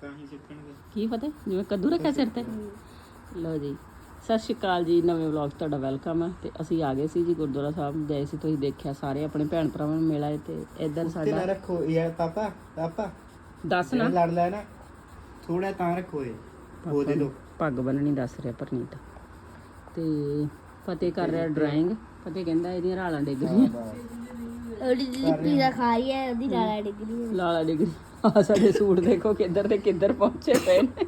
ਤਾਂ ਹੀ ਸਿੱਖਣਗੇ। ਕੀ ਪਤਾ? ਜਿਵੇਂ ਕੱਦੂ ਰੱਖਿਆ ਸਿਰ ਤੇ। ਲਓ ਜੀ। ਸਤਿ ਸ਼੍ਰੀ ਅਕਾਲ ਜੀ। ਨਵੇਂ ਵਲੌਗ ਤੁਹਾਡਾ ਵੈਲਕਮ ਹੈ ਤੇ ਅਸੀਂ ਆ ਗਏ ਸੀ ਜੀ ਗੁਰਦੁਆਰਾ ਸਾਹਿਬ। ਗਏ ਸੀ ਤੁਸੀਂ ਦੇਖਿਆ ਸਾਰੇ ਆਪਣੇ ਭੈਣ ਭਰਾਵਾਂ ਨੂੰ ਮਿਲ ਤੇ। ਇੱਧਰ ਤੇ ਨਾ ਸਾਡਾ ਰੱਖੋ। ਇਹ ਪਾਪਾ ਪਾਪਾ ਦੱਸ ਨਾ। ਲੜ ਲੈ ਨਾ। ਥੋੜਾ ਤਾਂ ਰੱਖੋ ਇਹ। ਉਹ ਦੇ ਦੋ। ਪੱਗ ਬੰਨਣੀ ਦੱਸ ਰਿਹਾ ਪਰਨੀਤ। ਤੇ ਫਤਿਹ ਕਰ ਰਿਹਾ ਡਰਾਇੰਗ ਫਤਿਹ ਕਹਿੰਦਾ ਇਹਦੀਆਂ ਰਾਲਾਂ ਡਿੱਗ ਰਹੀਆਂ। ਉਹਦੀ ਜਿਹੜੀ ਪੀਜ਼ਾ ਖਾਈ ਹੈ ਉਹਦੀ ਲਾਲਾ ਡਿਗਰੀ ਹੈ। ਲਾਲਾ ਡਿੱਗ ਰਹੀ ਆ ਸਾਡੇ ਸੂਟ ਦੇਖੋ ਕਿੱਧਰ ਤੇ ਕਿੱਧਰ ਪਹੁੰਚੇ ਪਏ ਨੇ।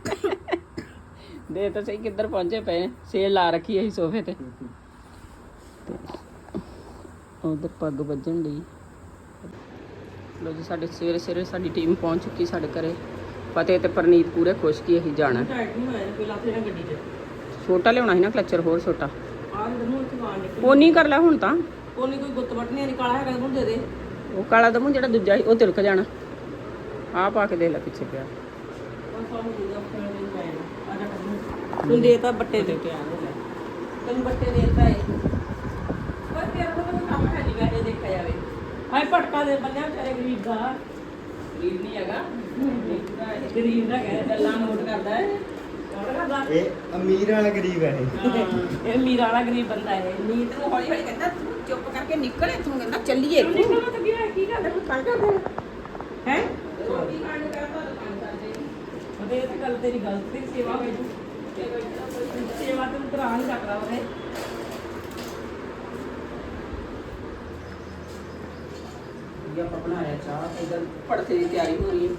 ਦੇ ਤਾਂ ਸਹੀ ਕਿੱਧਰ ਪਹੁੰਚੇ ਪਏ ਨੇ। ਸੇਲ ਲਾ ਰੱਖੀ ਹੈ ਅਸੀਂ ਸੋਫੇ ਤੇ। ਉਧਰ ਪੱਗ ਵੱਜਣ ਲਈ ਲੋ ਜੀ ਸਾਡੇ ਸਵੇਰੇ ਸਵੇਰੇ ਸਾਡੀ ਟੀਮ ਪਹੁੰਚ ਚੁੱਕੀ ਸਾਡੇ ਘਰੇ। ਫਤਿਹ ਤੇ ਪਰਨੀਤ ਪੂਰੇ ਖੁਸ਼ ਕੀ ਅਸੀਂ ਜਾਣਾ। ਛੋਟਾ ਲਿਆਉਣਾ ਸੀ ਨਾ ਕਲਚਰ ਹੋਰ ਛੋਟਾ। ਪੋਨੀ ਕਰ ਲੈ ਹੁਣ ਤਾਂ। ਕੋਨੀ ਕੋਈ ਗੁੱਤ ਵੱਟਨੇ ਨਹੀਂ ਕਾਲਾ ਹੈਗਾ ਉਹਨੂੰ ਦੇ ਦੇ। ਉਹ ਕਾਲਾ ਦਮੂ ਜਿਹੜਾ ਦੂਜਾ ਸੀ ਉਹ ਤਿਲਕ ਜਾਣਾ। ਆ ਪਾ ਕੇ ਦੇ ਲੈ ਪਿੱਛੇ ਪਿਆ। ਤੂੰ ਦੇ ਤਾਂ ਬੱਟੇ ਦੇ ਕੇ ਆ ਤੈਨੂੰ ਬੱਟੇ ਦੇ ਦਿੱਤਾ ਏ ਪਰ ਤੇਰਾ ਤਾਂ ਕੋਈ ਕੰਮ ਹੈ ਨਹੀਂ ਵੈਸੇ ਦੇਖਿਆ ਜਾਵੇ। ਹਾਏ ਪਟਕਾ ਦੇ ਬੰਨਿਆ ਵਿਚਾਰੇ ਗਰੀਬ ਦਾ। ਗਰੀਬ ਨਹੀਂ ਹੈਗਾ। ਗਰੀਬ ਦਾ ਕਹਿ ਗੱਲਾਂ ਨੋਟ ਕਰਦਾ ਹੈ। ਇਹ ਅਮੀਰ ਵਾਲਾ ਗਰੀਬ ਹੈ ਇਹ। ਇਹ ਮੀਰਾ ਵਾਲਾ ਗਰੀਬ ਬੰਦਾ ਹੈ। ਨੀਤ ਨੂੰ ਹੌਲੀ ਹੌਲੀ ਕਹਿੰਦਾ ਤੂੰ ਚੁੱਪ ਕਰਕੇ ਨਿਕਲ ਇੱਥੋਂ ਕਹਿੰਦਾ ਚੱਲੀਏ ਨਿਕਲਣਾ ਤਾਂ ਗਿਆ ਕੀ ਕਰਦਾ ਕੋਈ ਤੰਗ ਕਰਦਾ ਹੈ? ਰੋਟੀ ਖਾਣ ਨੂੰ ਕਹਿੰਦਾ ਦੁਕਾਨ ਕਰਦੇ ਉਹਦੇ ਇਹ ਤਾਂ ਗੱਲ ਤੇਰੀ ਗਲਤ ਤੇਰੀ ਸੇਵਾ ਹੋਈ ਸੇਵਾ ਤੇ ਉਤਰਾ ਨਹੀਂ ਸਕਦਾ ਉਹਦੇ। ਇਹ ਆਪਾਂ ਬਣਾਇਆ ਚਾਹ ਇਧਰ ਪੜਥੇ ਦੀ ਤਿਆਰੀ ਹੋ ਰਹੀ ਹੈ।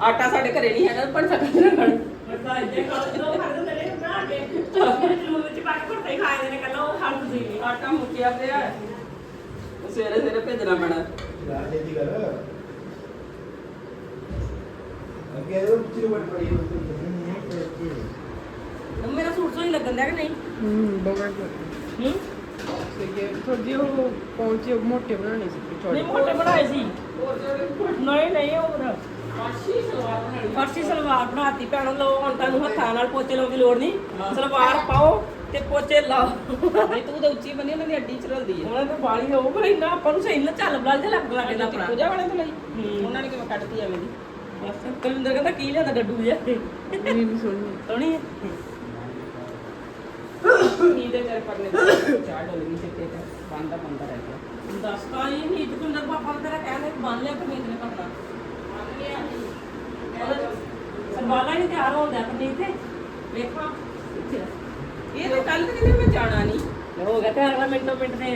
ਆਟਾ ਸਾਡੇ ਘਰੇ ਨਹੀਂ ਹੈਗਾ ਰੱਖਣ ਬੰਦਾ ਇੱਥੇ ਖਾਲ ਦੋ ਖੜ ਦਿੰਦੇ ਨੇ ਬਣਾ ਕੇ। ਲੂਣ ਵਿੱਚ ਪਾ ਕੇ ਘੁੱਟੇ ਖਾਏ ਨੇ ਕੱਲਾ ਉਹ ਖੜ ਤੁਸੀਂ ਨਹੀਂ। ਆਟਾ ਮੁੱਕਿਆ ਪਿਆ। ਹੈ। ਉਹ ਸਵੇਰੇ ਸਵੇਰੇ ਭੇਜਣਾ ਪੈਣਾ। ਰਾਜੇ ਦੀ ਗੱਲ। ਅੱਗੇ ਇਹ ਪਿੱਛੇ ਵੜ ਪੜੀ ਮੇਰਾ ਸੂਟ ਸੋਹਣੀ ਲੱਗਣ ਦਿਆ ਕਿ ਨਹੀਂ? ਹੂੰ ਬਗੜ ਹੂੰ? ਸਹੀ ਥੋੜੀ ਉਹ ਪਹੁੰਚੇ ਮੋਟੇ ਬਣਾਉਣੇ ਸੀ ਨਹੀਂ ਮੋਟੇ ਬਣਾਏ ਸੀ। ਨਹੀਂ ਨਹੀਂ ਹੋਰ। ਫਰਸੀ ਸਲਵਾਰ ਬਣਾਤੀ ਭੈਣੋ ਲਓ ਹੁਣ ਤੁਹਾਨੂੰ ਹੱਥਾਂ ਨਾਲ ਪੋਚੇ ਲਾਉਣ ਦੀ ਲੋੜ ਨਹੀਂ। ਸਲਵਾਰ ਪਾਓ ਤੇ ਪੋਚੇ ਲਾਓ। ਨਹੀਂ ਤੂੰ ਤਾਂ ਉੱਚੀ ਬਣੀ ਉਹਨਾਂ ਦੀ ਅੱਡੀ ਚਰਲਦੀ ਹੈ ਉਹਨਾਂ ਨੂੰ ਬਾਲੀ ਹੋਊ ਪਰ ਇੰਨਾ ਆਪਾਂ ਨੂੰ ਸਹੀ ਨਾ ਚੱਲ ਬਲਾ ਜਿਹਾ ਲੱਗ ਲੱਗਦਾ ਆਪਣਾ। ਪੂਜਾ ਵਾਲੇ ਤੋਂ ਲਈ? ਹੂੰ। ਉਹਨਾਂ ਨੇ ਕਿਵੇਂ ਕੱਟਤੀ ਐਵੇਂ ਦੀ? ਬਸ ਕੁਲਿੰਦਰ ਕਹਿੰਦਾ ਕੀ ਲਿਆਂਦਾ ਡੱਡੂ ਜਿਹਾ? ਨਹੀਂ ਨਹੀਂ ਸੁਣਨੀ ਸੋਹਣੀ ਹੈ ਨੀ ਦੇ ਕਰ ਪਰਨੇ ਚਾਹ ਡੋਲ ਗਈ ਸਿੱਤੇ ਤੇ ਬੰਦਾ ਬੰਦਾ ਰਹਿ ਗਿਆ। ਦੱਸ ਤਾਂ ਇਹ ਨਹੀਂ ਕੁਲਿੰਦਰ ਪਾਪਾ ਤੇਰਾ ਕਹਿੰਦੇ ਬੰਨ ਲਿਆ ਪਨੀਰ ਨੇ ਪਕੜਾ ਸੰਭਾਲਾ ਨਹੀਂ ਤਿਆਰ ਹੋ ਗਿਆ ਪਨੀਰ ਤੇ ਵੇਖਾਂ। ਇਹ ਤਾਂ ਕੱਲ ਕਹਿੰਦੇ ਮੈਂ ਜਾਣਾ ਨਹੀਂ। ਹੋ ਗਿਆ ਤਿਆਰ ਵਾ ਮਿੰਟੋ ਮਿੰਟ ਤੇ।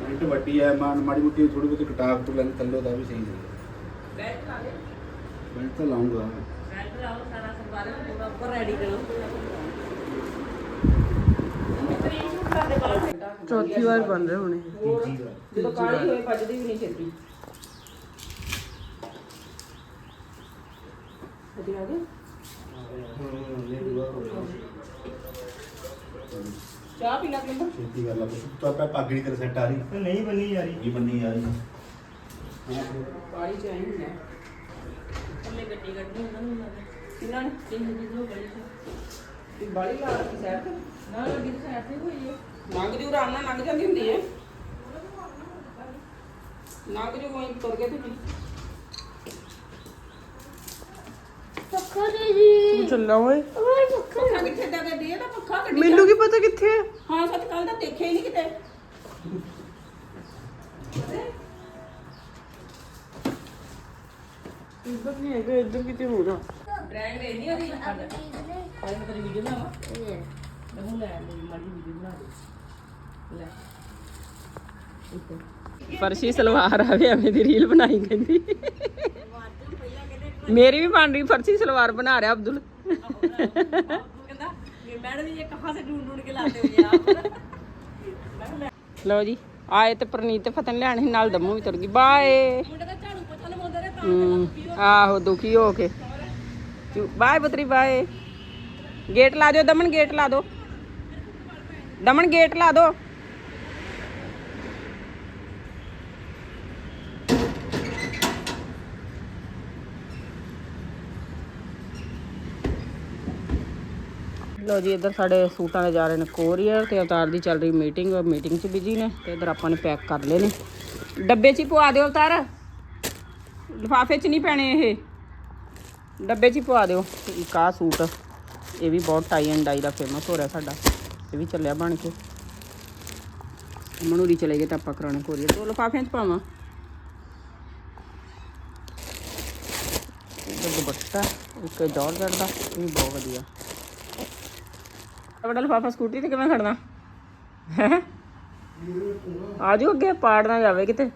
ਮਿੰਟ ਵੱਡੀ ਹੈ ਮਾਨ ਮਾੜੀ ਮੁੱਟੀ ਥੋੜੀ ਬਹੁਤੀ ਕਟਾਕ ਤੋਂ ਲੈਣ ਥੱਲੋਂ ਦਾ ਵੀ ਸਹੀ ਸੀ ਬੈਠ ਲਾ ਦੇ। ਮੈਂ ਤਾਂ ਲਾਉਂਗਾ ਬੈਠ ਲਾਓ ਸਾਰਾ ਸੰਭਾਲ ਪੂਰਾ ਉੱਪਰ ਰੈਡੀ ਕਰੋ। ਚੌਥੀ ਵਾਰ ਬਣ ਰਹੇ ਹੋਣੇ। ਜਦੋਂ ਕਾਲੀ ਹੋਏ ਭੱਜਦੀ ਵੀ ਨਹੀਂ ਛੇਤੀ। ਅਜੇ ਆ ਗਏ? ਚਾਹ ਪੀਣਾ ਕਿ ਛੇਤੀ ਕਰ ਲਾ ਤੂੰ ਆਪੇ ਪੱਗੜੀ ਤੇਰੇ ਸੈੱਟ ਆ ਰਹੀ। ਨਹੀਂ ਬਣੀ ਯਾਰੀ ਇਹ ਬੰਨੀ ਆ ਰਹੀ। ਕਾਲੀ ਚ ਆਈ ਹੁੰਦਾ ਥੱਲੇ ਗੱਡੀ ਕੱਢਣੀ ਉਹਨਾਂ ਨੂੰ ਲੱਗਾ ਕਿੰਨਾ ਨੇ? ਤਿੰਨ ਹੋ ਗਏ ਸੀ ਇਹ ਬਾਲੀ ਲਾ ਰੱਖੀ ਤੇ? ਨਾ ਲੱਗੀ ਤਾਂ ਐਸੇ ਹੋਈ ਹੈ ਲੰਘ ਜੂ ਆਰਾਮ ਨਾਲ ਲੰਘ ਜਾਂਦੀ ਹੁੰਦੀ ਹੈ ਲੰਘ ਜੂ ਕੋਈ ਤੁਰ ਕੇ ਤੁਸੀਂ। ਪੱਖਾ ਦੇ ਜੀ। ਤੂੰ ਚੱਲਾ ਓਏ। ਓਏ ਪੱਖਾ ਪੱਖਾ ਕਿੱਥੇ ਦਾ ਕੇ ਦੇ ਤਾਂ ਪੱਖਾ ਕੱਢੀ ਮੈਨੂੰ ਕੀ ਪਤਾ ਕਿੱਥੇ ਹੈ ਹਾਂ ਸੱਚ ਕੱਲ ਦਾ ਦੇਖਿਆ ਹੀ ਨਹੀਂ ਕਿਤੇ। ਇੱਧਰ ਨਹੀਂ ਹੈਗਾ ਇੱਧਰ ਕਿਤੇ ਹੋਣਾ ਦੇ ਨਹੀਂ ਉਹਦੀ ਅੱਜ ਮੈਂ ਤੇਰੀ ਵੀਡੀਓ ਬਣਾਵਾਂ? ਮੈਂ ਹੁਣ ਲੈ ਲਈ ਮਾੜੀ ਵੀਡੀਓ ਬਣਾ ਦੇ ਲੈ। ਫਰਸ਼ੀ ਸਲਵਾਰ ਆਵੇ ਐਵੇਂ ਦੀ ਰੀਲ ਬਣਾਈ ਕਹਿੰਦੀ। ਮੇਰੀ ਵੀ ਬਣ ਰਹੀ ਫਰਸੀ ਸਲਵਾਰ ਬਣਾ ਰਿਹਾ ਅਬਦੁਲ। ਜੀ ਲਓ ਜੀ ਆਏ ਤੇ ਪ੍ਰਨੀਤ ਫਤਨ ਲੈਣ ਸੀ ਨਾਲ ਦਮੂ ਵੀ ਤੁਰ ਗਈ। ਬਾਏ। ਆਹੋ ਦੁਖੀ ਹੋ ਕੇ। ਬਾਏ ਬਤਰੀ ਬਾਏ। ਗੇਟ ਲਾ ਦਿਓ ਦਮਨ ਗੇਟ ਲਾ ਦਿਓ। ਦਮਨ ਗੇਟ ਲਾ ਦਿਓ। ਲੋ ਜੀ, ਇੱਧਰ ਸਾਡੇ ਸੂਟਾਂ ਦੇ ਜਾ ਰਹੇ ਨੇ ਕੋਰੀਅਰ ਤੇ ਅਵਤਾਰ ਦੀ ਚੱਲ ਰਹੀ ਮੀਟਿੰਗ ਉਹ ਮੀਟਿੰਗ 'ਚ ਬਿਜ਼ੀ ਨੇ ਤੇ ਇੱਧਰ ਆਪਾਂ ਨੇ ਪੈਕ ਕਰ ਲਏ ਨੇ। ਡੱਬੇ 'ਚ ਹੀ ਪਵਾ ਦਿਓ ਅਵਤਾਰ। ਲਿਫਾਫੇ 'ਚ ਨਹੀਂ ਪੈਣੇ ਇਹ। ਡੱਬੇ 'ਚ ਹੀ ਪਵਾ ਦਿਓ। ਇੱਕ ਆਹ ਸੂਟ, ਇਹ ਵੀ ਬਹੁਤ ਟਾਈ ਐਂਡ ਡਾਈ ਦਾ ਫੇਮਸ ਹੋ ਰਿਹਾ ਸਾਡਾ। ਇਹ ਵੀ ਚੱਲਿਆ ਬਣ ਕੇ। ਮਨੂਰੀ ਚਲੇ ਗਏ ਤਾਂ ਆਪਾਂ ਕਰਾਉਣੇ ਕੋਰੀਅਰ। ਤੋਂ ਲਿਫਾਫਿਆਂ 'ਚ ਪਾਵਾਂ। ਦੁਪੱਟਾ, ਇੱਕ ਜਾਰਜਟ ਦਾ, ਇਹ ਵੀ ਬਹੁਤ ਵਧੀਆ। ਬੜਾ ਲਿਫਾਫਾ ਸਕੂਟਰੀ ਤੇ ਕਿਵੇਂ ਖੜਨਾ? ਹੈ? ਆ ਜਾਓ ਅੱਗੇ ਪਾੜ ਨਾ ਜਾਵੇ ਕਿਤੇ।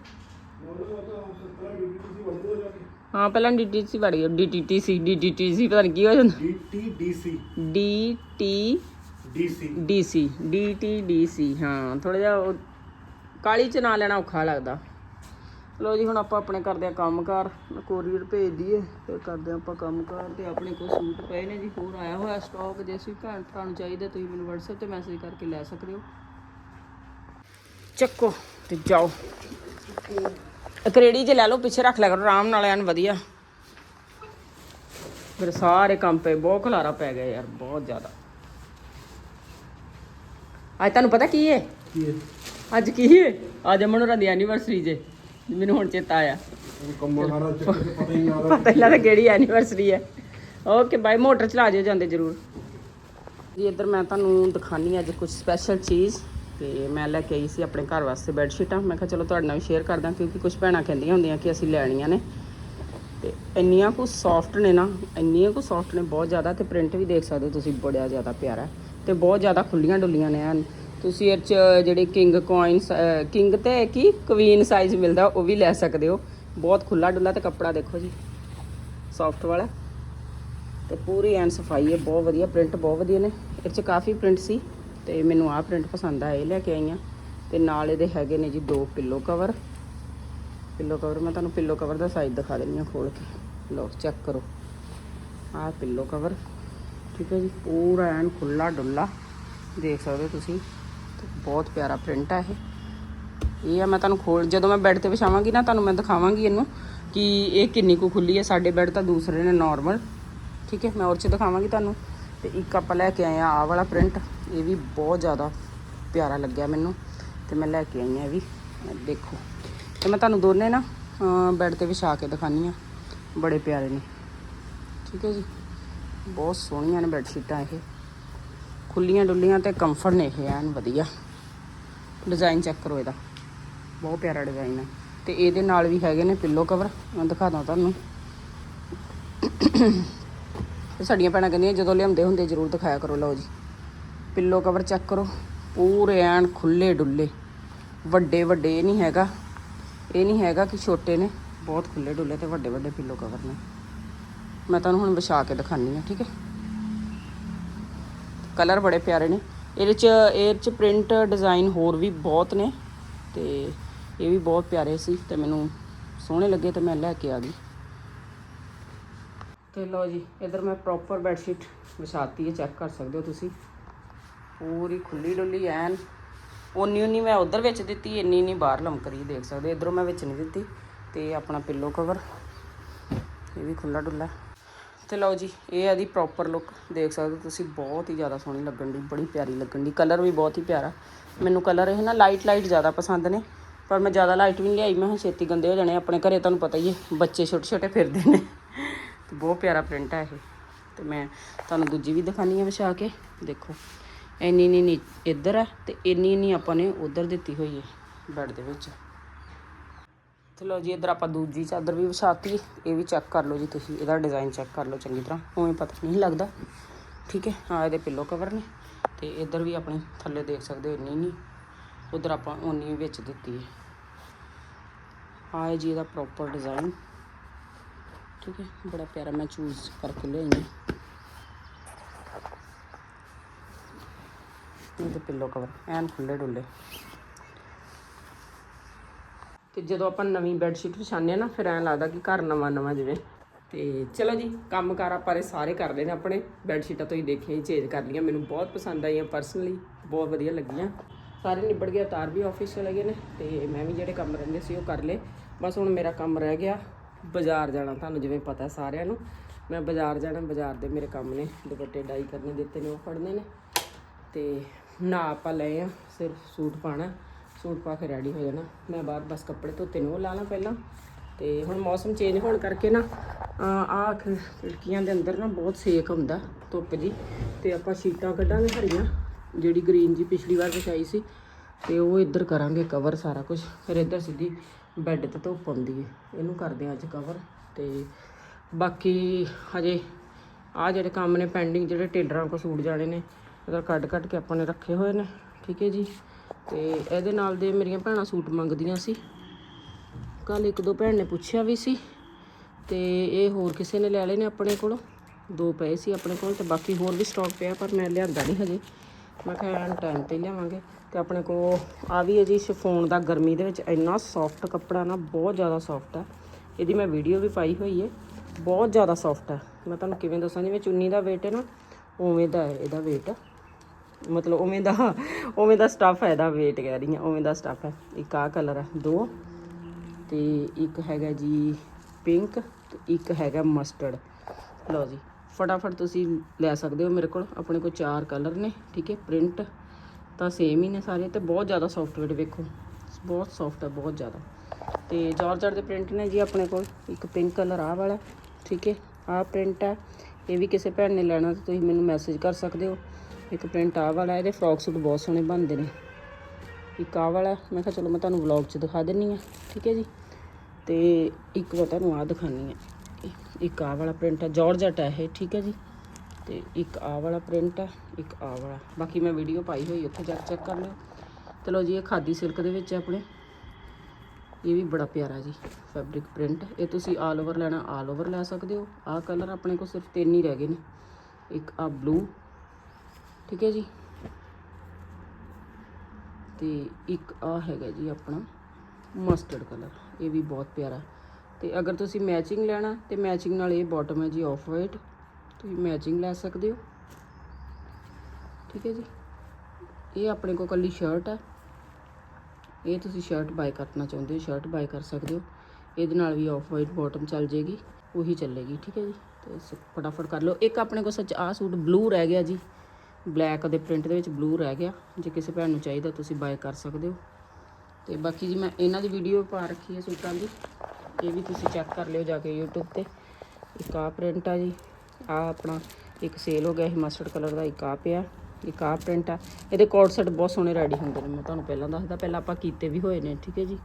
ਹਾਂ ਪਹਿਲਾਂ ਡੀਟੀਸੀ ਵੜ ਗਿਆ ਡੀਟੀਟੀਸੀ ਡੀਟੀਟੀਸੀ ਪਤਾ ਨਹੀਂ ਕੀ ਹੋ ਜਾਂਦਾ। DTDC D T DC DC DTDC ਹਾਂ ਥੋੜਾ ਜਿਹਾ ਕਾਲੀ ਚ ਨਾਂ ਲੈਣਾ ਔਖਾ ਲੱਗਦਾ। ਲੋ ਜੀ ਹੁਣ ਆਪਾਂ ਆਪਣੇ ਕਰਦੇ ਆ ਕੰਮਕਾਰ ਕੋਰੀਅਰ ਭੇਜ ਦਈਏ ਤੇ ਕਰਦੇ ਆ ਆਪਾਂ ਕੰਮਕਾਰ ਤੇ ਆਪਣੇ ਕੋਲ ਸੂਟ ਪਏ ਨੇ ਜੀ ਹੋਰ ਆਇਆ ਹੋਇਆ ਸਟਾਕ ਜੇ ਅਸੀਂ ਭੈਣ ਭਰਾ ਨੂੰ ਚਾਹੀਦਾ ਤੁਸੀਂ ਮੈਨੂੰ WhatsApp ਤੇ ਮੈਸੇਜ ਕਰਕੇ ਲੈ ਸਕਦੇ ਹੋ। ਚੱਕੋ ਤੇ ਜਾਓ। ਇੱਕ ਰੇੜੀ 'ਚ ਲੈ ਲਓ ਪਿੱਛੇ ਰੱਖ ਲਿਆ ਕਰੋ ਆਰਾਮ ਨਾਲ ਐਨ ਵਧੀਆ। ਫਿਰ ਸਾਰੇ ਕੰਮ ਪਏ ਬਹੁਤ ਖਲਾਰਾ ਪੈ ਗਿਆ ਯਾਰ ਬਹੁਤ ਜ਼ਿਆਦਾ। ਅੱਜ ਤੁਹਾਨੂੰ ਪਤਾ ਕੀ ਹੈ ਕੀ ਹੈ ਅੱਜ ਕੀ ਹੈ ਅੱਜ ਅਮਨ ਹੋਰਾਂ ਦੀ ਐਨੀਵਰਸਰੀ ਜੇ। ਮੈਨੂੰ ਹੁਣ ਚੇਤਾ ਆਇਆ। ਕੰਮਾਂ ਕਾਰਾਂ ਚ ਪਤਾ ਹੀ ਨਹੀਂ ਆਦਾ ਪਤਾ ਹੀ ਲੱਗਦਾ ਕਿਹੜੀ ਐਨੀਵਰਸਰੀ ਹੈ। ਓਕੇ ਬਾਈ ਮੋਟਰ ਚਲਾ ਜਿਓ ਜਾਂਦੇ ਜ਼ਰੂਰ। ਜੀ ਇੱਧਰ ਮੈਂ ਤੁਹਾਨੂੰ ਦਿਖਾਣੀ ਅੱਜ ਕੁਝ ਸਪੈਸ਼ਲ ਚੀਜ਼। ਤੇ ਮੈਂ ਲੈ ਕੇ ਆਈ ਸੀ ਆਪਣੇ ਘਰ ਵਾਸਤੇ ਬੈੱਡ ਸ਼ੀਟਾਂ ਮੈਂ ਕਿਹਾ ਚਲੋ ਤੁਹਾਡੇ ਨਾਲ ਵੀ ਸ਼ੇਅਰ ਕਰਦਾ ਕਿਉਂਕਿ ਕੁਝ ਭੈਣਾਂ ਕਹਿੰਦੀਆਂ ਹੁੰਦੀਆਂ ਕਿ ਅਸੀਂ ਲੈਣੀਆਂ ਨੇ। ਤੇ ਇੰਨੀਆਂ ਕੁ ਸੌਫਟ ਨੇ ਨਾ ਇੰਨੀਆਂ ਕੁ ਸੌਫਟ ਨੇ ਬਹੁਤ ਜ਼ਿਆਦਾ ਤੇ ਪ੍ਰਿੰਟ ਵੀ ਦੇਖ ਸਕਦੇ ਹੋ ਤੁਸੀਂ ਬੜਾ ਜ਼ਿਆਦਾ ਪਿਆਰਾ ਤੇ ਬਹੁਤ ਜ਼ਿਆਦਾ ਖੁੱਲੀਆਂ ਡੁੱਲੀਆਂ ਨੇ ਐਨ ਤੁਸੀਂ ਇਹ ਚ ਜਿਹੜੇ ਕਿੰਗ ਕੋਇਨਸ ਕਿੰਗ ਤੇ ਕੀ ਕੁਈਨ ਸਾਈਜ਼ ਮਿਲਦਾ, ਉਹ ਵੀ ਲੈ ਸਕਦੇ ਹੋ। ਬਹੁਤ ਖੁੱਲਾ ਡੁੱਲਾ ਤੇ ਕੱਪੜਾ ਦੇਖੋ ਜੀ। ਸੌਫਟ ਵਾਲਾ। ਤੇ ਪੂਰੀ ਐਨ ਸਫ਼ਾਈ ਹੈ, ਬਹੁਤ ਵਧੀਆ ਪ੍ਰਿੰਟ ਬਹੁਤ ਵਧੀਆ ਨੇ। ਇਹ 'ਚ ਕਾਫੀ ਪ੍ਰਿੰਟ ਸੀ ਤੇ ਮੈਨੂੰ ਆਹ ਪ੍ਰਿੰਟ ਪਸੰਦ ਆਇਆ ਇਹ ਲੈ ਕੇ ਆਈ ਹਾਂ। ਤੇ ਨਾਲ ਇਹਦੇ ਹੈਗੇ ਨੇ ਜੀ ਦੋ ਪਿੱਲੋ ਕਵਰ ਪਿੱਲੋ ਕਵਰ ਮੈਂ ਤੁਹਾਨੂੰ ਪਿੱਲੋ ਕਵਰ ਦਾ ਸਾਈਜ਼ ਦਿਖਾ ਦਿੰਦੀ ਹਾਂ ਖੋਲ ਕੇ। ਲਓ ਚੈੱਕ ਕਰੋ। ਆਹ ਪਿੱਲੋ ਕਵਰ ਠੀਕ ਹੈ ਜੀ, ਪੂਰਾ ਐਨ ਖੁੱਲਾ ਡੁੱਲਾ ਦੇਖ ਸਕਦੇ ਹੋ ਤੁਸੀਂ। ਬਹੁਤ ਪਿਆਰਾ ਪ੍ਰਿੰਟ ਆ ਇਹ। ਇਹ ਆ ਮੈਂ ਤੁਹਾਨੂੰ ਖੋਲ ਜਦੋਂ ਮੈਂ ਬੈੱਡ ਤੇ ਵਿਛਾਵਾਂਗੀ ਨਾ, ਤੁਹਾਨੂੰ ਮੈਂ ਦਿਖਾਵਾਂਗੀ ਇਹਨੂੰ ਕਿ ਇਹ ਕਿੰਨੀ ਕੁ ਖੁੱਲੀ ਹੈ ਸਾਡੇ ਬੈੱਡ ਤਾਂ ਦੂਸਰੇ ਨੇ ਨਾਰਮਲ ਠੀਕ ਹੈ, ਮੈਂ ਉਹ 'ਚ ਦਿਖਾਵਾਂਗੀ ਤੁਹਾਨੂੰ। ਤੇ ਇੱਕ ਆਪਾਂ ਲੈ ਕੇ ਆਏ ਆ ਆਹ ਵਾਲਾ ਪ੍ਰਿੰਟ ਇਹ ਵੀ ਬਹੁਤ ਜ਼ਿਆਦਾ ਪਿਆਰਾ ਲੱਗਿਆ ਮੈਨੂੰ। ਤੇ ਮੈਂ ਲੈ ਕੇ ਆਈ ਆ ਇਹ ਵੀ। ਦੇਖੋ। ਤੇ ਮੈਂ ਤੁਹਾਨੂੰ ਦੋਨੇ ਨਾ ਬੈੱਡ ਤੇ ਵਿਛਾ ਕੇ ਦਿਖਾਨੀ ਆ। ਬੜੇ ਪਿਆਰੇ ਨੇ। ਠੀਕ ਹੈ ਜੀ। ਬਹੁਤ ਸੋਹਣੀਆਂ ਨੇ ਬੈੱਡ ਸ਼ੀਟਾਂ ਇਹ। ਖੁੱਲੀਆਂ ਡੁੱਲੀਆਂ ਤੇ ਕੰਫਰਟ ਨੇ ਇਹ, ਐਨ ਵਧੀਆ। ਡਿਜ਼ਾਈਨ ਚੈੱਕ ਕਰੋ ਇਹਦਾ। ਬਹੁਤ ਪਿਆਰਾ ਡਿਜ਼ਾਈਨ ਹੈ ਤੇ ਇਹਦੇ ਨਾਲ ਵੀ ਹੈਗੇ ਨੇ ਪਿੱਲੋ ਕਵਰ ਮੈਂ ਦਿਖਾ ਦਾਂ ਤੁਹਾਨੂੰ। ਸਾਡੀਆਂ ਭੈਣਾਂ ਕਹਿੰਦੀਆਂ, ਜਦੋਂ ਲਿਆਉਂਦੇ ਹੁੰਦੇ ਜ਼ਰੂਰ ਦਿਖਾਇਆ ਕਰੋ, ਲਓ ਜੀ। ਪਿੱਲੋ ਕਵਰ ਚੈੱਕ ਕਰੋ। ਪੂਰੇ ਐਨ ਖੁੱਲੇ ਡੁੱਲੇ ਵੱਡੇ ਵੱਡੇ ਇਹ ਨਹੀਂ ਹੈਗਾ। ਇਹ ਨਹੀਂ ਹੈਗਾ ਕਿ ਛੋਟੇ ਨੇ। ਬਹੁਤ ਖੁੱਲੇ ਡੁੱਲੇ ਤੇ ਵੱਡੇ ਵੱਡੇ ਪਿੱਲੋ ਕਵਰ ਨੇ। ਮੈਂ ਤੁਹਾਨੂੰ ਹੁਣ ਵਿਛਾ ਕੇ ਦਿਖਾਨੀ ਆ ਠੀਕ ਹੈ? ਕਲਰ ਬੜੇ ਪਿਆਰੇ ਨੇ। ਇਹਦੇ ਚ ਇਹ ਚ ਪ੍ਰਿੰਟ ਡਿਜ਼ਾਈਨ ਹੋਰ ਵੀ ਬਹੁਤ ਨੇ ਤੇ ਇਹ ਵੀ ਬਹੁਤ ਪਿਆਰੇ ਸੀ ਤੇ ਮੈਨੂੰ ਸੋਹਣੇ ਲੱਗੇ ਤੇ ਮੈਂ ਲੈ ਕੇ ਆ ਗਈ। ਤੇ ਲਓ ਜੀ, ਇਧਰ ਮੈਂ ਪ੍ਰੋਪਰ ਬੈੱਡ ਸ਼ੀਟ ਵਿਛਾਤੀ ਹੈ ਚੈੱਕ ਕਰ ਸਕਦੇ ਹੋ ਤੁਸੀਂ। ਪੂਰੀ ਖੁੱਲੀ ਡੁੱਲੀ ਐਨ। ਉਨੀ ਉਨੀ ਮੈਂ ਉਧਰ ਵਿੱਚ ਦਿੱਤੀ, ਇੰਨੀ ਨਹੀਂ ਬਾਹਰ ਲਮਕਰੀ ਦੇਖ ਸਕਦੇ ਇਧਰੋਂ ਮੈਂ ਵਿੱਚ ਨਹੀਂ ਦਿੱਤੀ ਤੇ ਆਪਣਾ ਪਿੱਲੋ ਕਵਰ ਇਹ ਵੀ ਖੁੱਲਾ ਡੁੱਲਾ। ਤੇ ਲਓ ਜੀ, ਇਹ ਹੈ ਦੀ ਪ੍ਰੋਪਰ ਲੁੱਕ ਦੇਖ ਸਕਦੇ ਹੋ ਤੁਸੀਂ, ਬਹੁਤ ਹੀ ਜ਼ਿਆਦਾ ਸੋਹਣੀ ਲੱਗਣ ਦੀ ਬੜੀ ਪਿਆਰੀ ਲੱਗਣ ਦੀ ਕਲਰ ਵੀ ਬਹੁਤ ਹੀ ਪਿਆਰਾ। ਮੈਨੂੰ ਕਲਰ ਇਹ ਨਾ ਲਾਈਟ ਲਾਈਟ ਜ਼ਿਆਦਾ ਪਸੰਦ ਨੇ, ਪਰ ਮੈਂ ਜ਼ਿਆਦਾ ਲਾਈਟ ਵੀ ਨਹੀਂ ਲਿਆਈ, ਮੈਂ ਕਿਹਾ ਛੇਤੀ ਗੰਦੇ ਹੋ ਜਾਣੇ ਆਪਣੇ ਘਰੇ ਤੁਹਾਨੂੰ ਪਤਾ ਹੀ ਹੈ, ਬੱਚੇ ਛੋਟੇ ਛੋਟੇ ਫਿਰਦੇ ਨੇ। ਤੇ ਬਹੁਤ ਪਿਆਰਾ ਪ੍ਰਿੰਟ ਹੈ ਇਹ। ਤੇ ਮੈਂ ਤੁਹਾਨੂੰ ਦੂਜੀ ਵੀ ਦਿਖਾਣੀ ਹੈ ਵਿਛਾ ਕੇ, ਦੇਖੋ ਇੰਨੀ ਨਹੀਂ ਇੱਧਰ ਹੈ ਤੇ ਇੰਨੀ ਨਹੀਂ ਆਪਾਂ ਨੇ ਉਧਰ ਦਿੱਤੀ ਹੋਈ ਹੈ ਬੈੱਡ ਦੇ ਵਿੱਚ। ਤੇ ਲਓ ਜੀ, ਇਧਰ ਆਪਾਂ ਦੂਜੀ ਚਾਦਰ ਵੀ ਵਿਛਾਤੀ ਇਹ ਵੀ ਚੈੱਕ ਕਰ ਲਓ ਜੀ ਤੁਸੀਂ, ਇਹਦਾ ਡਿਜ਼ਾਈਨ ਚੈੱਕ ਕਰ ਲਓ ਚੰਗੀ ਤਰ੍ਹਾਂ। ਉਵੇਂ ਪਤਾ ਨਹੀਂ ਲੱਗਦਾ। ਠੀਕ ਹੈ ਹਾਂ ਇਹਦੇ ਪਿੱਲੋ ਕਵਰ ਨੇ। ਤੇ ਇਧਰ ਵੀ ਆਪਣੀ ਥੱਲੇ ਦੇਖ ਸਕਦੇ ਹੋ, ਇੰਨੀ ਨਹੀਂ ਉਧਰ ਆਪਾਂ ਉਨੀ ਵਿੱਚ ਦਿੱਤੀ ਹੈ। ਆਹ ਹੈ ਜੀ ਇਹਦਾ ਪ੍ਰੋਪਰ ਡਿਜ਼ਾਈਨ ਠੀਕ ਹੈ, ਬੜਾ ਪਿਆਰਾ ਮੈਂ ਚੂਜ਼ ਕਰਕੇ ਲਿਆਈ ਹਾਂ। ਇਹਦੇ ਪਿੱਲੋ ਕਵਰ ਐਨ ਖੁੱਲੇ ਡੁੱਲੇ ਤੇ ਜਦੋਂ ਆਪਾਂ ਨਵੀਂ ਬੈੱਡ ਸ਼ੀਟ ਵਿਛਾਉਂਦੇ ਆ ਨਾ, ਫਿਰ ਐਂ ਲੱਗਦਾ ਕਿ ਘਰ ਨਵਾਂ ਨਵਾਂ ਜਿਵੇਂ। ਤੇ ਚਲੋ ਜੀ, ਕੰਮ ਕਾਰ ਆਪਾਂ ਇਹ ਸਾਰੇ ਕਰਦੇ ਨੇ ਆਪਣੇ। ਬੈੱਡ ਸ਼ੀਟਾਂ ਤੋਂ ਹੀ ਦੇਖੀਆਂ ਚੇਂਜ ਕਰ ਲਈਆਂ। ਮੈਨੂੰ ਬਹੁਤ ਪਸੰਦ ਆਈਆਂ ਪਰਸਨਲੀ ਬਹੁਤ ਵਧੀਆ ਲੱਗੀਆਂ। ਸਾਰੇ ਨਿਬੜ ਗਏ ਤਾਰ ਵੀ ਆਫਿਸ ਚਲੇ ਗਏ ਨੇ। ਤੇ ਮੈਂ ਵੀ ਜਿਹੜੇ ਕੰਮ ਰਹਿੰਦੇ ਸੀ, ਉਹ ਕਰ ਲਏ। ਬਸ ਹੁਣ ਮੇਰਾ ਕੰਮ ਰਹਿ ਗਿਆ, ਬਾਜ਼ਾਰ ਜਾਣਾ ਤੁਹਾਨੂੰ ਜਿਵੇਂ ਪਤਾ ਸਾਰਿਆਂ ਨੂੰ। ਮੈਂ ਬਾਜ਼ਾਰ ਜਾਣਾ, ਬਾਜ਼ਾਰ ਦੇ ਮੇਰੇ ਕੰਮ ਨੇ। ਦੁਪੱਟੇ ਡਾਈ ਕਰਨੇ ਦਿੱਤੇ ਨੇ, ਉਹ ਫੜਨੇ ਨੇ। ਤੇ ਨਾ ਆਪਾਂ ਲਏ ਆ, ਸਿਰਫ ਸੂਟ ਪਾਣਾ ਸੂਟ ਪਾ ਕੇ ਰੈਡੀ ਹੋ ਜਾਣਾ। ਮੈਂ ਬਾਹਰ ਬਸ ਕੱਪੜੇ ਧੋਤੇ ਨੂੰ, ਉਹ ਲਾ ਲਾਂ ਪਹਿਲਾਂ। ਤੇ ਹੁਣ ਮੌਸਮ ਚੇਂਜ ਹੋਣ ਕਰਕੇ ਨਾ ਆ ਖਿੜਕੀਆਂ ਦੇ ਅੰਦਰ ਨਾ ਬਹੁਤ ਸੇਕ ਹੁੰਦਾ, ਧੁੱਪ ਜੀ। ਤੇ ਆਪਾਂ ਸ਼ੀਟਾਂ ਕੱਢਾਂਗੇ ਹਰੀਆਂ, ਜਿਹੜੀ ਗ੍ਰੀਨ ਜੀ ਪਿਛਲੀ ਵਾਰ ਵਿਛਾਈ ਸੀ। ਤੇ ਉਹ ਇੱਧਰ ਕਰਾਂਗੇ ਕਵਰ ਸਾਰਾ ਕੁਝ ਫਿਰ ਇੱਧਰ ਸਿੱਧੀ ਬੈੱਡ ਤੇ ਧੁੱਪ ਆਉਂਦੀ ਹੈ ਇਹਨੂੰ ਕਰਦੇ ਹਾਂ ਅੱਜ ਕਵਰ ਤੇ ਬਾਕੀ ਹਜੇ ਆ ਜਿਹੜੇ ਕੰਮ ਨੇ ਪੈਂਡਿੰਗ ਜਿਹੜੇ ਟੇਲਰਾਂ ਕੋ ਸੂਟ ਜਾਣੇ ਨੇ, ਉਹਦਾ ਕੱਢ ਕੱਢ ਕੇ ਆਪਾਂ ਨੇ ਰੱਖੇ ਹੋਏ ਨੇ। ਠੀਕ ਹੈ ਜੀ? ਤੇ ਇਹਦੇ ਨਾਲ ਦੇ ਮੇਰੀਆਂ ਭੈਣਾਂ ਸੂਟ ਮੰਗਦੀਆਂ ਸੀ। ਕੱਲ ਇੱਕ ਦੋ ਭੈਣ ਨੇ ਪੁੱਛਿਆ ਵੀ ਸੀ ਤੇ ਇਹ ਹੋਰ ਕਿਸੇ ਨੇ ਲੈ ਲਏ ਨੇ ਆਪਣੇ ਕੋਲੋਂ। ਦੋ ਪਏ ਸੀ ਆਪਣੇ ਕੋਲ ਤੇ ਬਾਕੀ ਹੋਰ ਵੀ ਸਟਾਕ ਪਿਆ ਪਰ ਮੈਂ ਲਿਆਂਦਾ ਨਹੀਂ ਹਜੇ। ਮੈਂ ਕਿਹਾ ਟਾਈਮ ਤੇ ਲਿਆਵਾਂਗੇ ਤੇ ਆਪਣੇ ਕੋਲ ਆ ਵੀ ਹੈ ਜੀ ਸ਼ਿਫੋਨ ਦਾ ਗਰਮੀ ਦੇ ਵਿੱਚ ਇੰਨਾ ਸੌਫਟ ਕੱਪੜਾ ਨਾ, ਬਹੁਤ ਜ਼ਿਆਦਾ ਸੌਫਟ ਹੈ ਇਹਦੀ ਮੈਂ ਵੀਡੀਓ ਵੀ ਪਾਈ ਹੋਈ ਹੈ। ਬਹੁਤ ਜ਼ਿਆਦਾ ਸੌਫਟ ਹੈ ਮੈਂ ਤੁਹਾਨੂੰ ਕਿਵੇਂ ਦੱਸਾਂ, ਜਿਵੇਂ ਚੁੰਨੀ ਦਾ weight ਹੈ ਨਾ, ਉਵੇਂ ਦਾ ਹੈ ਇਹਦਾ weight ਮਤਲਬ ਉਵੇਂ ਦਾ ਉਵੇਂ ਦਾ ਸਟੱਫ ਹੈ ਇਹਦਾ ਵੇਟ ਕਹਿ ਰਹੀ ਹਾਂ, ਉਵੇਂ ਦਾ ਸਟੱਫ ਹੈ। ਇੱਕ ਆਹ ਕਲਰ ਹੈ, ਦੋ। ਤੇ ਇੱਕ ਹੈਗਾ ਜੀ ਪਿੰਕ ਤੇ ਇੱਕ ਹੈਗਾ ਮਸਟਰਡ ਲਓ ਜੀ, ਫਟਾਫਟ ਤੁਸੀਂ ਲੈ ਸਕਦੇ ਹੋ ਮੇਰੇ ਕੋਲ, ਆਪਣੇ ਕੋਲ ਚਾਰ ਕਲਰ ਨੇ, ਠੀਕ ਹੈ ਪ੍ਰਿੰਟ ਤਾਂ ਸੇਮ ਹੀ ਨੇ ਸਾਰੇ ਤੇ ਬਹੁਤ ਜ਼ਿਆਦਾ ਸੌਫਟਵੇਅਰ ਵੇਖੋ, ਬਹੁਤ ਸੌਫਟ ਹੈ, ਬਹੁਤ ਜ਼ਿਆਦਾ। ਤੇ ਜਾਰਜਟ ਦੇ ਪ੍ਰਿੰਟ ਨੇ ਜੀ ਆਪਣੇ ਕੋਲ, ਇੱਕ ਪਿੰਕ ਕਲਰ ਆਹ ਵਾਲਾ, ਠੀਕ ਹੈ, ਆਹ ਪ੍ਰਿੰਟ ਹੈ, ਇਹ ਵੀ ਕਿਸੇ ਭੈਣ ਨੇ ਲੈਣਾ ਤਾਂ ਤੁਸੀਂ ਮੈਨੂੰ ਮੈਸੇਜ ਕਰ ਸਕਦੇ ਹੋ। ਇੱਕ ਪ੍ਰਿੰਟ ਆਹ ਵਾਲਾ, ਇਹਦੇ ਫਰੋਕ ਸੂਟ ਬਹੁਤ ਸੋਹਣੇ ਬਣਦੇ ਨੇ। ਇੱਕ ਆਹ ਵਾਲਾ, ਮੈਂ ਕਿਹਾ ਚਲੋ ਮੈਂ ਤੁਹਾਨੂੰ ਵਲੌਗ 'ਚ ਦਿਖਾ ਦਿੰਨੀ ਆ, ਠੀਕ ਹੈ ਜੀ? ਤੇ ਇੱਕ ਮੈਂ ਤੁਹਾਨੂੰ ਆਹ ਦਿਖਾਨੀ ਆ। ਇੱਕ ਆਹ ਵਾਲਾ ਪ੍ਰਿੰਟ ਹੈ ਜਾਰਜਟ ਹੈ ਇਹ, ਠੀਕ ਹੈ ਜੀ? ਤੇ ਇੱਕ ਆਹ ਵਾਲਾ ਪ੍ਰਿੰਟ ਹੈ ਇੱਕ ਆਹ ਵਾਲਾ। ਬਾਕੀ ਮੈਂ ਵੀਡੀਓ ਪਾਈ ਹੋਈ ਉੱਥੇ ਜਾ ਕੇ ਚੈੱਕ ਕਰ ਲਿਓ। ਚਲੋ ਜੀ, ਇਹ ਖਾਦੀ ਸਿਲਕ ਦੇ ਵਿੱਚ ਆਪਣੇ। ਇਹ ਵੀ ਬੜਾ ਪਿਆਰਾ ਜੀ ਫੈਬਰਿਕ ਪ੍ਰਿੰਟ ਇਹ ਤੁਸੀਂ ਆਲ ਓਵਰ ਲੈਣਾ ਆਲ ਓਵਰ ਲੈ ਸਕਦੇ ਹੋ। ਆਹ ਕਲਰ ਆਪਣੇ ਕੋਲ ਸਿਰਫ ਤਿੰਨ ਹੀ ਰਹਿ ਗਏ ਨੇ। ਇੱਕ ਆ ਬਲੂ ਠੀਕ ਹੈ ਜੀ। ਤੇ ਇੱਕ ਆ ਹੈਗਾ ਜੀ ਆਪਣਾ ਮਸਟਰਡ ਕਲਰ ਇਹ ਵੀ ਬਹੁਤ ਪਿਆਰਾ। ਤੇ ਅਗਰ ਤੁਸੀਂ ਮੈਚਿੰਗ ਲੈਣਾ, ਤੇ ਮੈਚਿੰਗ ਨਾਲ ਇਹ ਬਾਟਮ ਹੈ ਜੀ ਆਫ ਵਾਈਟ ਤੁਸੀਂ ਮੈਚਿੰਗ ਲੈ ਸਕਦੇ ਹੋ। ਠੀਕ ਹੈ ਜੀ। ਇਹ ਆਪਣੇ ਕੋਲ ਕੱਲੀ ਸ਼ਰਟ ਹੈ। ਇਹ ਤੁਸੀਂ ਸ਼ਰਟ ਬਾਈ ਕਰਨਾ ਚਾਹੁੰਦੇ ਹੋ ਸ਼ਰਟ ਬਾਈ ਕਰ ਸਕਦੇ ਹੋ। ਇਹਦੇ ਨਾਲ ਵੀ ਆਫ ਵਾਈਟ ਬਾਟਮ ਚੱਲ ਜੇਗੀ ਉਹੀ ਚੱਲੇਗੀ। ਠੀਕ ਹੈ ਜੀ। ਤੇ ਫਟਾਫਟ ਕਰ ਲਓ। ਇੱਕ ਆਪਣੇ ਕੋਲ ਸੱਚ ਆਹ ਸੂਟ ਬਲੂ ਰਹਿ ਗਿਆ ਜੀ। ਬਲੈਕ ਦੇ ਪ੍ਰਿੰਟ ਦੇ ਵਿੱਚ ਬਲੂ ਰਹਿ ਗਿਆ। ਜੇ ਕਿਸੇ ਭੈਣ ਨੂੰ ਚਾਹੀਦਾ ਤੁਸੀਂ ਬਾਏ ਕਰ ਸਕਦੇ ਹੋ। ਤੇ ਬਾਕੀ ਜੀ ਮੈਂ ਇਹਨਾਂ ਦੀ ਵੀਡੀਓ ਪਾ ਰੱਖੀ ਹੈ ਸੂਟਾਂ ਦੀ। ਇਹ ਵੀ ਤੁਸੀਂ ਚੈੱਕ ਕਰ ਲਿਓ ਜਾ ਕੇ YouTube ਤੇ। ਇੱਕ ਆਹ ਪ੍ਰਿੰਟ ਆ ਜੀ। ਆ ਆਪਣਾ ਇੱਕ ਸੇਲ ਹੋ ਗਿਆ ਸੀ ਮਸਟਰਡ ਕਲਰ ਦਾ, ਇੱਕ ਆ ਪਿਆ। ਇੱਕ ਆਹ ਪ੍ਰਿੰਟ ਆ। ਇਹਦੇ ਕੋਟ ਸੈਟ ਬਹੁਤ ਸੋਹਣੇ ਰੈਡੀ ਹੁੰਦੇ ਨੇ, ਮੈਂ ਤੁਹਾਨੂੰ ਪਹਿਲਾਂ ਦੱਸਦਾ। ਪਹਿਲਾਂ ਆਪਾਂ ਕੀਤੇ ਵੀ ਹੋਏ ਨੇ, ਠੀਕ ਹੈ ਜੀ।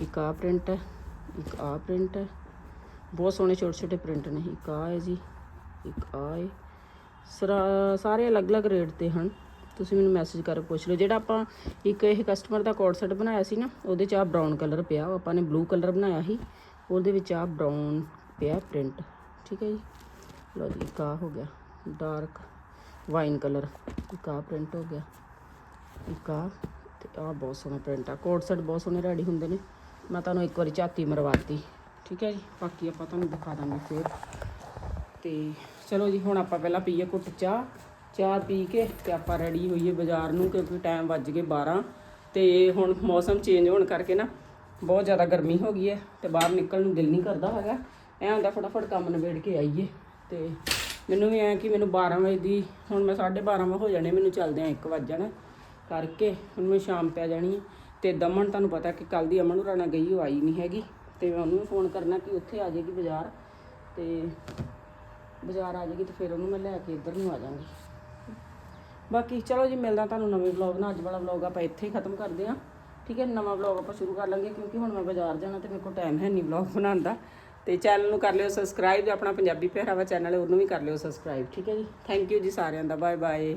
ਇੱਕ ਆਹ ਪ੍ਰਿੰਟ ਹੈ, ਇੱਕ ਆਹ ਪ੍ਰਿੰਟ ਹੈ। ਬਹੁਤ ਸੋਹਣੇ ਛੋਟੇ ਛੋਟੇ ਪ੍ਰਿੰਟ ਨੇ, ਇੱਕ ਆਹ ਹੈ ਜੀ, ਇੱਕ ਆਹ ਹੈ। ਸਰਾ- ਸਾਰੇ ਅਲੱਗ-ਅਲੱਗ ਰੇਟ ਤੇ ਹਨ। ਤੁਸੀਂ ਮੈਨੂੰ ਮੈਸੇਜ ਕਰ ਪੁੱਛ ਲਓ। ਜਿਹੜਾ ਆਪਾਂ ਇੱਕ ਇਹ ਕਸਟਮਰ ਦਾ ਕੋਡ ਸੈਟ ਬਣਾਇਆ ਸੀ ਨਾ, ਉਹਦੇ 'ਚ ਆ ਬਰਾਊਨ ਕਲਰ ਪਿਆ। ਉਹ ਆਪਾਂ ਨੇ ਬਲੂ ਕਲਰ ਬਣਾਇਆ ਸੀ। ਉਹਦੇ ਵਿੱਚ ਆ ਬਰਾਊਨ ਪਿਆ ਪ੍ਰਿੰਟ ਠੀਕ ਹੈ ਜੀ? ਲਓ ਜੀ, ਇੱਕ ਆਹ ਹੋ ਗਿਆ। ਡਾਰਕ ਵਾਈਨ ਕਲਰ ਇੱਕ ਆਹ ਪ੍ਰਿੰਟ ਹੋ ਗਿਆ। ਇੱਕ ਆਹ ਤੇ ਆਹ ਬਹੁਤ ਸੋਹਣਾ ਪ੍ਰਿੰਟ ਆ। ਕੋਡ ਸੈਟ ਬਹੁਤ ਸੋਹਣੇ ਰੈਡੀ ਹੁੰਦੇ ਨੇ। ਮੈਂ ਤੁਹਾਨੂੰ ਇੱਕ ਵਾਰੀ ਝਾਤੀ ਮਰਵਾਤੀ। ਠੀਕ ਹੈ ਜੀ? ਬਾਕੀ ਆਪਾਂ ਤੁਹਾਨੂੰ ਦਿਖਾ ਦਾਂਗੇ ਫਿਰ। ਤੇ ਚਲੋ ਜੀ, ਹੁਣ ਆਪਾਂ ਪਹਿਲਾਂ ਪੀਏ ਕੁੱਟ ਚਾਹ। ਚਾਹ ਪੀ ਕੇ ਤੇ ਆਪਾਂ ਰੈਡੀ ਹੋਈਏ ਬਾਜ਼ਾਰ ਨੂੰ, ਕਿਉਂਕਿ ਟਾਈਮ ਵੱਜ ਗਏ 12 ਤੇ ਹੁਣ ਮੌਸਮ ਚੇਂਜ ਹੋਣ ਕਰਕੇ ਨਾ ਬਹੁਤ ਜ਼ਿਆਦਾ ਗਰਮੀ ਹੋ ਗਈ ਹੈ ਤੇ ਬਾਹਰ ਨਿਕਲਣ ਨੂੰ ਦਿਲ ਨਹੀਂ ਕਰਦਾ ਹੈਗਾ। ਐਂ ਹੁੰਦਾ ਫਟਾਫਟ ਕੰਮ ਨਿਬੇੜ ਕੇ ਆਈਏ। ਤੇ ਮੈਨੂੰ ਵੀ ਐਂ ਕਿ ਮੈਨੂੰ 12 ਵਜੇ ਦੀ, ਹੁਣ ਮੈਂ 12:30 ਵਜੇ ਹੋ ਜਾਣੇ, ਮੈਨੂੰ ਚੱਲਦਿਆਂ 1 ਵਜ ਜਾਣਾ। ਕਰਕੇ ਹੁਣ ਮੈਂ ਸ਼ਾਮ ਪੈ ਜਾਣੀ ਹੈ। ਤੇ ਦਮਨ ਤੁਹਾਨੂੰ ਪਤਾ ਕਿ ਕੱਲ ਦੀ ਅਮਨ ਰਾਣਾ ਗਈ, ਉਹ ਆਈ ਨਹੀਂ ਹੈਗੀ। ਤੇ ਮੈਂ ਉਹਨੂੰ ਵੀ ਫੋਨ ਕਰਨਾ ਕਿ ਉੱਥੇ ਆ ਜਾਏਗੀ ਬਾਜ਼ਾਰ। ਤੇ ਬਾਜ਼ਾਰ ਆ ਜਾਏਗੀ ਤੇ ਫਿਰ ਉਹਨੂੰ ਮੈਂ ਲੈ ਕੇ ਇੱਧਰ ਨੂੰ ਆ ਜਾਵਾਂਗੀ। ਬਾਕੀ ਚਲੋ ਜੀ, ਮਿਲਦਾ ਤੁਹਾਨੂੰ ਨਵੇਂ ਵਲੌਗ ਨਾਲ। ਅੱਜ ਵਾਲਾ ਵਲੌਗ ਆਪਾਂ ਇੱਥੇ ਹੀ ਖਤਮ ਕਰਦੇ ਹਾਂ। ਠੀਕ ਹੈ, ਨਵਾਂ ਵਲੌਗ ਆਪਾਂ ਸ਼ੁਰੂ ਕਰ ਲਾਂਗੇ ਕਿਉਂਕਿ ਹੁਣ ਮੈਂ ਬਾਜ਼ਾਰ ਜਾਣਾ ਤੇ ਮੇਰੇ ਕੋਲ ਟਾਈਮ ਹੈ ਨਹੀਂ ਵਲੌਗ ਬਣਾਉਣ ਦਾ। ਤੇ ਚੈਨਲ ਨੂੰ ਕਰ ਲਿਓ ਸਬਸਕ੍ਰਾਈਬ ਆਪਣਾ ਪੰਜਾਬੀ ਪਹਿਰਾਵਾ ਚੈਨਲ ਹੈ, ਉਹਨੂੰ ਵੀ ਕਰ ਲਿਓ ਸਬਸਕ੍ਰਾਈਬ ਠੀਕ ਹੈ ਜੀ ਥੈਂਕ ਯੂ ਜੀ ਸਾਰਿਆਂ ਦਾ। Bye bye